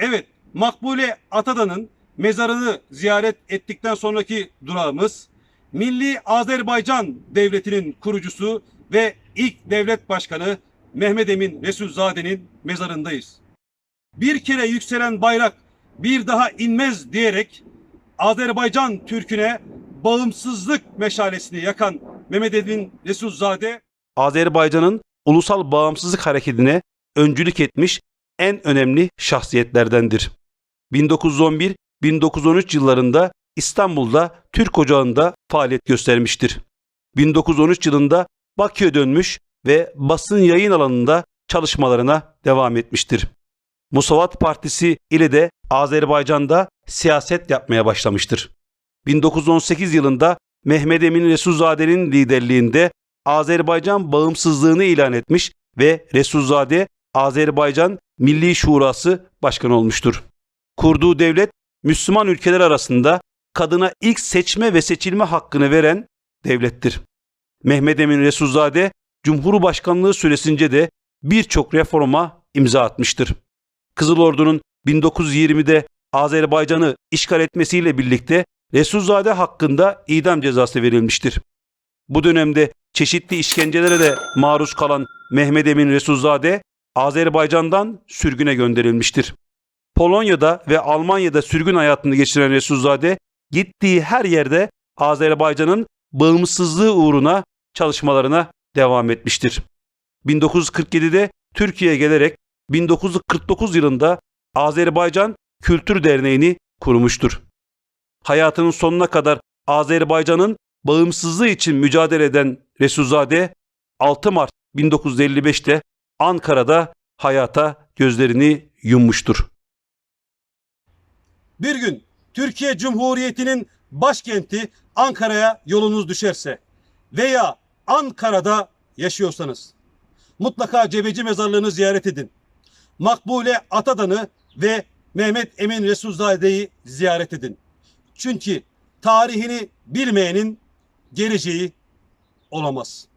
Evet, Makbule Atadan'ın mezarını ziyaret ettikten sonraki durağımız Milli Azerbaycan Devleti'nin kurucusu ve ilk devlet başkanı Mehmet Emin Resulzade'nin mezarındayız. Bir kere yükselen bayrak bir daha inmez diyerek Azerbaycan Türk'üne bağımsızlık meşalesini yakan Mehmet Emin Resulzade Azerbaycan'ın ulusal bağımsızlık hareketine öncülük etmiş en önemli şahsiyetlerdendir. 1911-1913 yıllarında İstanbul'da Türk Ocağı'nda faaliyet göstermiştir. 1913 yılında Bakü'ye dönmüş ve basın yayın alanında çalışmalarına devam etmiştir. Musavat Partisi ile de Azerbaycan'da siyaset yapmaya başlamıştır. 1918 yılında Mehmet Emin Resulzade'nin liderliğinde Azerbaycan bağımsızlığını ilan etmiş ve Resulzade Azerbaycan Milli Şurası Başkanı olmuştur. Kurduğu devlet Müslüman ülkeler arasında kadına ilk seçme ve seçilme hakkını veren devlettir. Mehmet Emin Resulzade Cumhurbaşkanlığı süresince de birçok reforma imza atmıştır. Kızıl Ordu'nun 1920'de Azerbaycan'ı işgal etmesiyle birlikte Resulzade hakkında idam cezası verilmiştir. Bu dönemde çeşitli işkencelere de maruz kalan Mehmet Emin Resulzade Azerbaycan'dan sürgüne gönderilmiştir. Polonya'da ve Almanya'da sürgün hayatını geçiren Resulzade gittiği her yerde Azerbaycan'ın bağımsızlığı uğruna çalışmalarına devam etmiştir. 1947'de Türkiye'ye gelerek 1949 yılında Azerbaycan Kültür Derneği'ni kurmuştur. Hayatının sonuna kadar Azerbaycan'ın bağımsızlığı için mücadele eden Resulzade 6 Mart 1955'te Ankara'da hayata gözlerini yummuştur. Bir gün Türkiye Cumhuriyeti'nin başkenti Ankara'ya yolunuz düşerse veya Ankara'da yaşıyorsanız mutlaka Cebeci Mezarlığı'nı ziyaret edin. Makbule Atadan'ı ve Mehmet Emin Resulzade'yi ziyaret edin. Çünkü tarihini bilmeyenin geleceği olamaz.